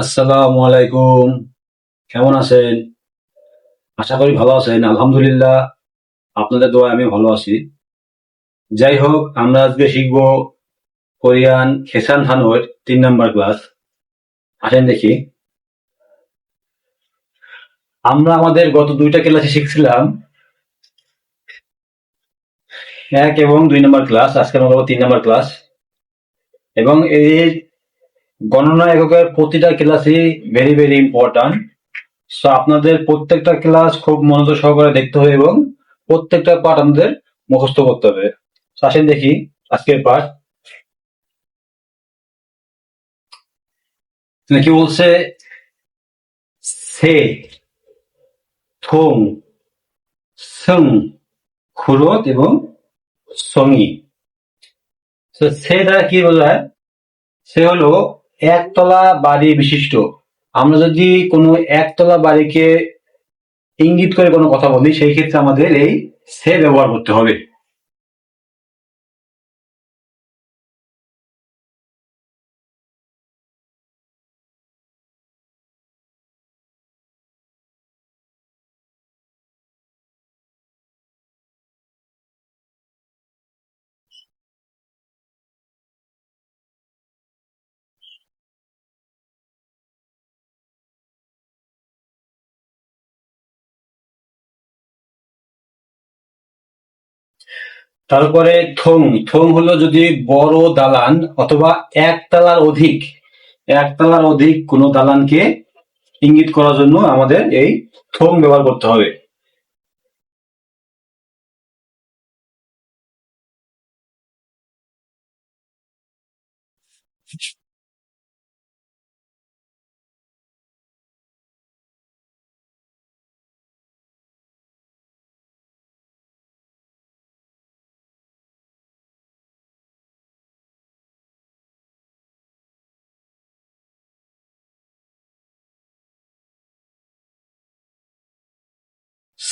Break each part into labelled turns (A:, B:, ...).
A: আসসালামু আলাইকুম। কেমন আছেন? আশা করি ভালো আছেন, আলহামদুলিল্লাহ। আপনাদের দোয়া আমি ভালো আছি। যাই হোক, আমরা আজকে শিখব কোরিয়ান খেসান থানোর তিন নম্বর ক্লাস। আসেন দেখি। আমরা আমাদের গত দুইটা ক্লাসে শিখছিলাম এক এবং দুই নম্বর ক্লাস আজকে আমরা তিন নম্বর ক্লাস। এবং এই গণনা এককের প্রতিটা ক্লাসই ভেরি ভেরি ইম্পর্ট্যান্ট সো আপনাদের প্রত্যেকটা ক্লাস খুব মনোযোগ সহকারে দেখতে হবে এবং প্রত্যেকটা পাঠ আমাদের মুখস্থ করতে হবে। আসেন দেখি আজকের পাঠ। কি বলছে? সে, থং, সং, খুরত এবং সঙ্গী। সে দ্বারা কি বোঝায়? সে হলো একতলা বাড়ি বিশিষ্ট। আমরা যদি কোনো একতলা বাড়িকে ইঙ্গিত করে কোনো কথা বলি, সেই ক্ষেত্রে আমাদের এই সে ব্যবহার করতে হবে। তারপরে থং থং হলো যদি বড় দালান অথবা একতলার অধিক একতলার অধিক কোনো দালানকে ইঙ্গিত করার জন্য আমাদের এই থং ব্যবহার করতে হবে।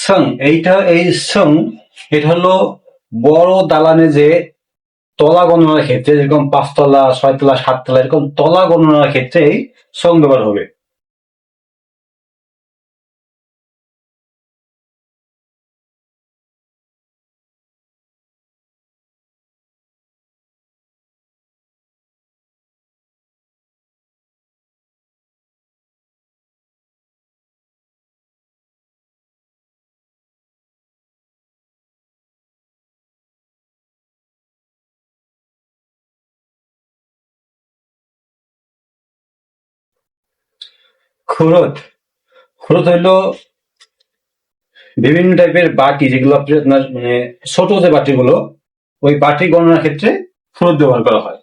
A: সং, এইটা এই সং, এটা হলো বড় দালানে যে তলা গণনার ক্ষেত্রে যেরকম পাঁচতলা, ছয়তলা, সাততলা, এরকম তলা গণনার ক্ষেত্রে এই সং ব্যবহার হবে। খুরত। খুরত হইল বিভিন্ন টাইপের বাটি যেগুলো আপনার মানে ছোট যে বাটিগুলো, ওই বাটি গণনার ক্ষেত্রে খুরত ব্যবহার করা হয়।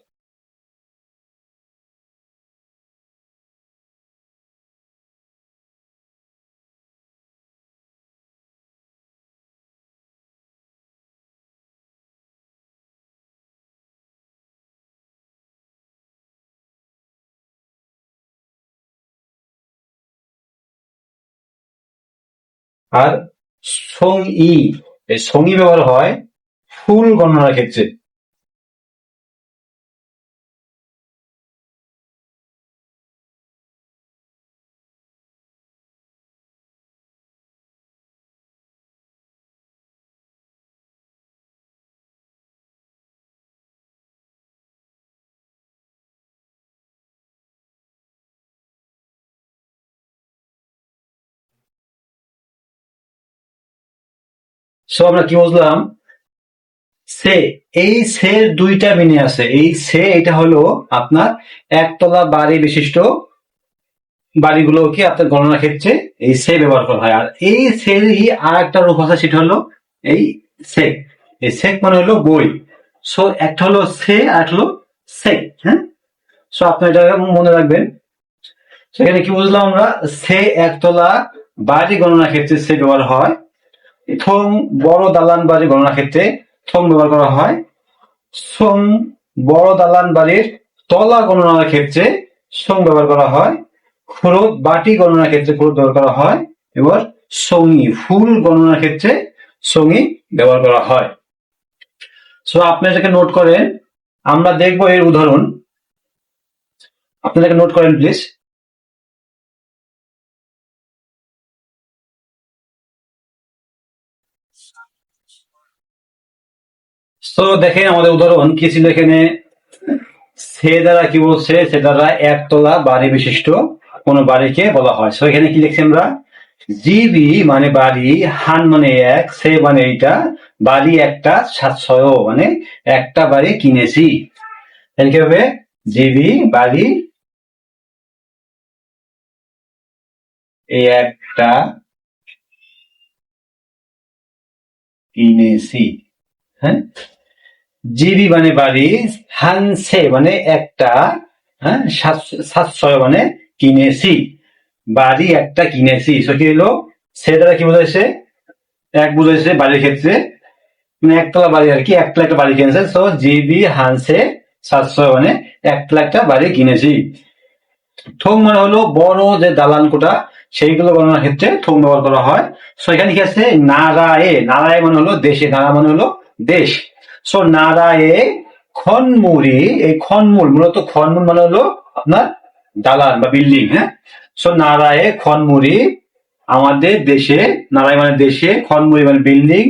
A: আর সং ই এই সঙ্গী ব্যবহার হয় ফুল গণনার ক্ষেত্রে। সো আমরা কি বুঝলাম? সে, এই সের দুইটা মিনে আছে। এই সে, এটা হলো আপনার একতলা বাড়ি বিশিষ্ট বাড়িগুলোকে আপনার গণনার ক্ষেত্রে এই সে ব্যবহার করা হয়। আর এই সেরই আর একটা রূপ আছে, সেটা হলো এই সেক। এই সেক মানে হলো বই। সো একটা হলো সে, আর একটা হলো সেক হ্যাঁ? সো আপনি এটা মনে রাখবেন। সেখানে কি বুঝলাম আমরা? সে একতলা বাড়ি গণনার ক্ষেত্রে সে ব্যবহার হয় প্রথম বড় দালান বাড়ি গণনার ক্ষেত্রে থম ব্যবহার করা হয়। সোম বড় দালান বাড়ির তলা গণনার ক্ষেত্রে সোম ব্যবহার করা হয়। খরচ বাটি গণনার ক্ষেত্রে খরচ ব্যবহার করা হয়। এবার সঙ্গী ফুল গণনার ক্ষেত্রে সঙ্গী ব্যবহার করা হয়। সো আপনি এটাকে নোট করেন। আমরা দেখব এর উদাহরণ। আপনি এটাকে নোট করেন প্লিজ তো দেখেন আমাদের উদাহরণ কি ছিল এখানে? সে দ্বারা কি বলছে? সে দ্বারা একতলা বাড়ি বিশিষ্ট কোন বাড়িকে বলা হয়। সো এখানে কি লিখছি আমরা? জিবি মানে বাড়ি, হান মানে এক, সে মানে এইটা, বাড়ি একটা সাতশয় মানে একটা বাড়ি কিনেছি। কি হবে জিবি, বাড়ি, এই একটা কিনেছি। হ্যাঁ? জিবি মানে বাড়ি, হানসে মানে একটা হ্যাঁ সাতশয় মানে কিনেছি। বাড়ি একটা কিনেছি। সে কি হলো সে দ্বারা কি বোঝাইছে? এক বুঝাইছে বাড়ির ক্ষেত্রে। মানে একতলা বাড়ি আর কি, একতলা একটা বাড়ি কিনেছে। তো জিবি, হানসে, সাতশয় মানে একতলা একটা বাড়ি কিনেছি। থোং মানে হলো বড় যে দালান কোটা, সেইগুলো গণনার ক্ষেত্রে থোং ব্যবহার করা হয়। সো এখানে কি আছে? নারায়ে। নারায় মানে হলো দেশে। নারা মানে হলো দেশ। সো নারায়ে খনমুড়ি এই খনমূল মূলত খনমূল মানে হলো আপনার দালান বা বিল্ডিং হ্যাঁ? সো নারায়ে খনমুড়ি আমাদের দেশে নারায় মানে দেশে খনমুড়ি মানে বিল্ডিং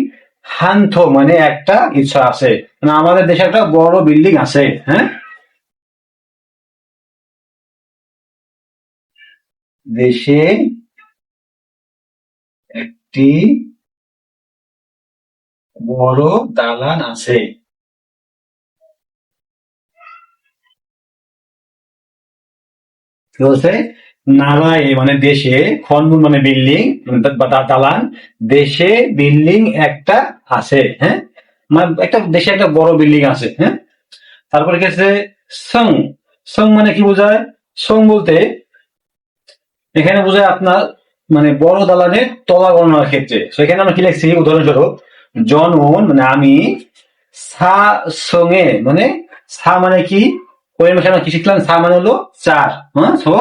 A: হান্থ মানে একটা ইচ্ছা আছে। মানে আমাদের দেশে একটা বড় বিল্ডিং আছে হ্যাঁ? দেশে একটি বড় দালান আছে। নারায় মানে দেশে, খনমুন মানে বিল্ডিং দালান, দেশে বিল্ডিং একটা আছে হ্যাঁ? মানে একটা, দেশে একটা বড় বিল্ডিং আছে হ্যাঁ? তারপরে আছে? সং সং মানে কি বোঝায়? সং বলতে, এখানে বোঝায় আপনার মানে বড় দালানের তলা গণনার ক্ষেত্রে। তো এখানে আমরা কি লিখছি? উদাহরণস্বরূপ জনন মানে আমি, সা সঙ্গে মানে সা মানে কি? কি শিখলাম? সা মানে হলো চার হ্যাঁ সো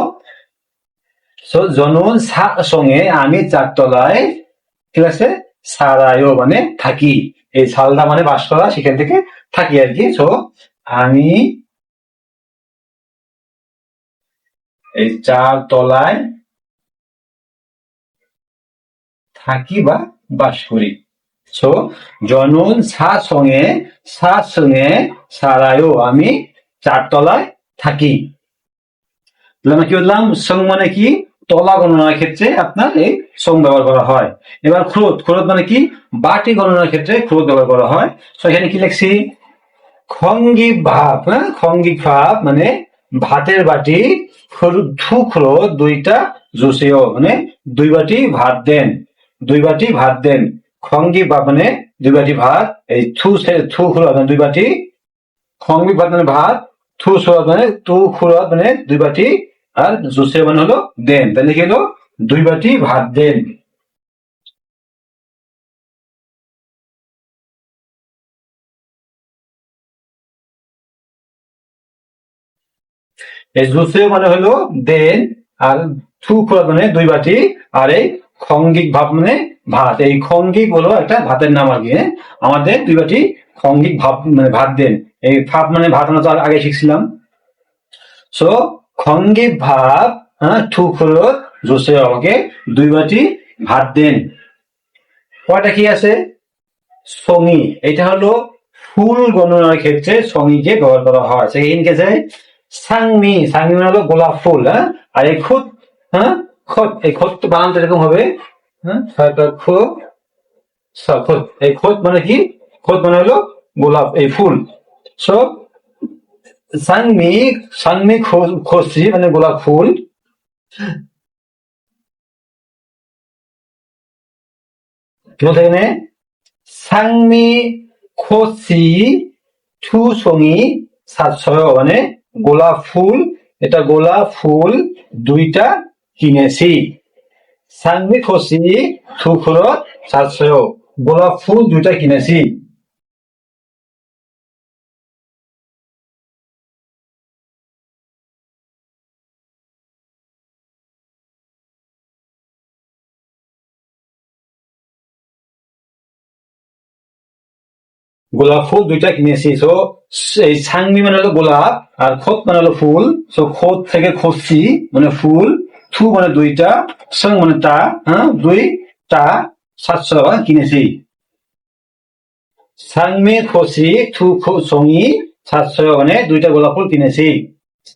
A: সো জনন সা সঙ্গে আমি চারতলায়, ঠিক আছে সারায়ও মানে থাকি। এই সালদা মানে বাস করা সেখান থেকে থাকি আর কি, সো আমি এই চার তলায় থাকি বা বাস করি। সো জনন সা সঙ্গে সা সঙ্গে সারায়ও আমি চারতলায় থাকি তাহলে আমরা কি বললাম সং মানে কি তলা গণনার ক্ষেত্রে আপনার এই সং ব্যবহার করা হয় এবার ক্রোধ ক্রোধ মানে কি বাটি গণনার ক্ষেত্রে ক্রোধ ব্যবহার করা হয় তো এখানে কি লিখছি খঙ্গি ভাব হ্যাঁ খঙ্গি ভাব মানে ভাতের বাটি খরু- থুখরো দুইটা জুসিও মানে দুই বাটি ভাত দেন দুই বাটি ভাত দেন খঙ্গি ভাব মানে দুই বাটি ভাত, এই থু থু খুরো মানে দুই বাটি, খঙ্গি ভাত মানে ভাত, থু সুরত মানে তু খুরত মানে দুই বাটি, আর জুসে মানে হলো দেন। তাহলে কি হলো? দুই বাটি ভাত, দেন। এই জুসে মানে হলো দেন, আর থু খুরত মানে দুই বাটি, আর এই খঙ্গিক ভাব মানে ভাত। এই খঙ্গিক হলো একটা ভাতের নাম আর কি হ্যাঁ? আমাদের দুই বাটি খঙ্গিক ভাব মানে ভাত দেন। এই ভাব মানে ভাত আমরা তো আগে শিখছিলাম। সো খঙ্গি ভাব হ্যাঁ ঠুকরো জোসে আমাকে দুই বাটি ভাত দেন। কয়টা কি আছে? সঙ্গী। এটা হলো ফুল গণনার ক্ষেত্রে সঙ্গীকে ব্যবহার করা হয়। সেখানে কি আছে সাংমি। সাংমি মানে হলো গোলাপ ফুল হ্যাঁ? আর এই খুদ হ্যাঁ? খত এই খত বানানটা এরকম হবে। হ্যাঁ? ছয়টা খোদ এই খোদ মানে কি? খোদ মানে হলো গোলাপ, এই ফুল। সব সানমি সানমি খসি মানে গোলাপ ফুল। এখানে? সাংমি খসি ছুসঙ্গি সাতশয় মানে গোলাপ ফুল। এটা গোলাপ ফুল দুইটা কিনেছি। সাংমি খসি থুখরত সাতশয় গোলাপ ফুল দুইটা কিনেছি। গোলাপ ফুল দুইটা কিনেছি। সো এই সাংমি মানে হলো গোলাপ আর খোদ মানে হলো ফুল। সো খোদ থেকে খসছি মানে ফুল থু মানে দুইটা সং মানে টা হ্যাঁ দুইটা সাতশো টাকা কিনেছি। সাংমে খসি, থু সঙ্গি সাতশয় মানে দুইটা গোলাপ ফুল কিনেছি।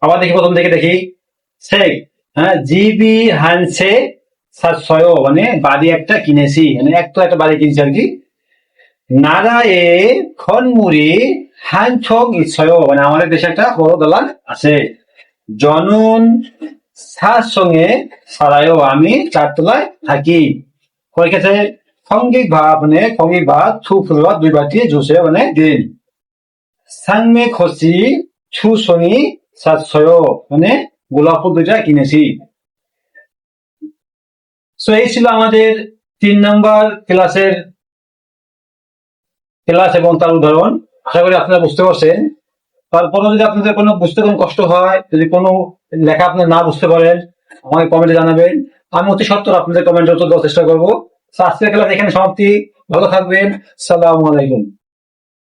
A: আবার দেখি প্রথম থেকে দেখি। সে হ্যাঁ জিবি হানসে সাতশয় মানে বাড়ি একটা কিনেছি। মানে এক তো একটা বাড়ি কিনছি আর কি। নারায়ে খনমুড়ি হানছং ইচ্ছয় মানে আমাদের দেশে একটা বড় দালান আছে। জনন সার সঙ্গে সারায়ও আমি চারতলায় থাকি। কয় গেছে খঙ্গিক ভাব মানে খঙ্গিক ভাব থু ফুলবা দুই বাটি জুসে মানে দিন। সাংমে খসি, ছু সঙ্গি সাতশয় মানে গোলাপ ফুল দুইটা কিনেছি। সো এই ছিল আমাদের তিন নম্বর ক্লাসের ক্লাস এবং তার উদাহরণ। আশা করি আপনারা বুঝতে পারছেন। তারপরে যদি আপনাদের কোনো বুঝতে কোনো কষ্ট হয়, যদি কোনো লেখা আপনি না বুঝতে পারেন, আমাকে কমেন্টে জানাবেন। আমি অতি সত্তর আপনাদের কমেন্টের উত্তর দেওয়ার চেষ্টা করব। আজকের ক্লাস এখানে সমাপ্তি। ভালো থাকবেন। সালাম আলাইকুম।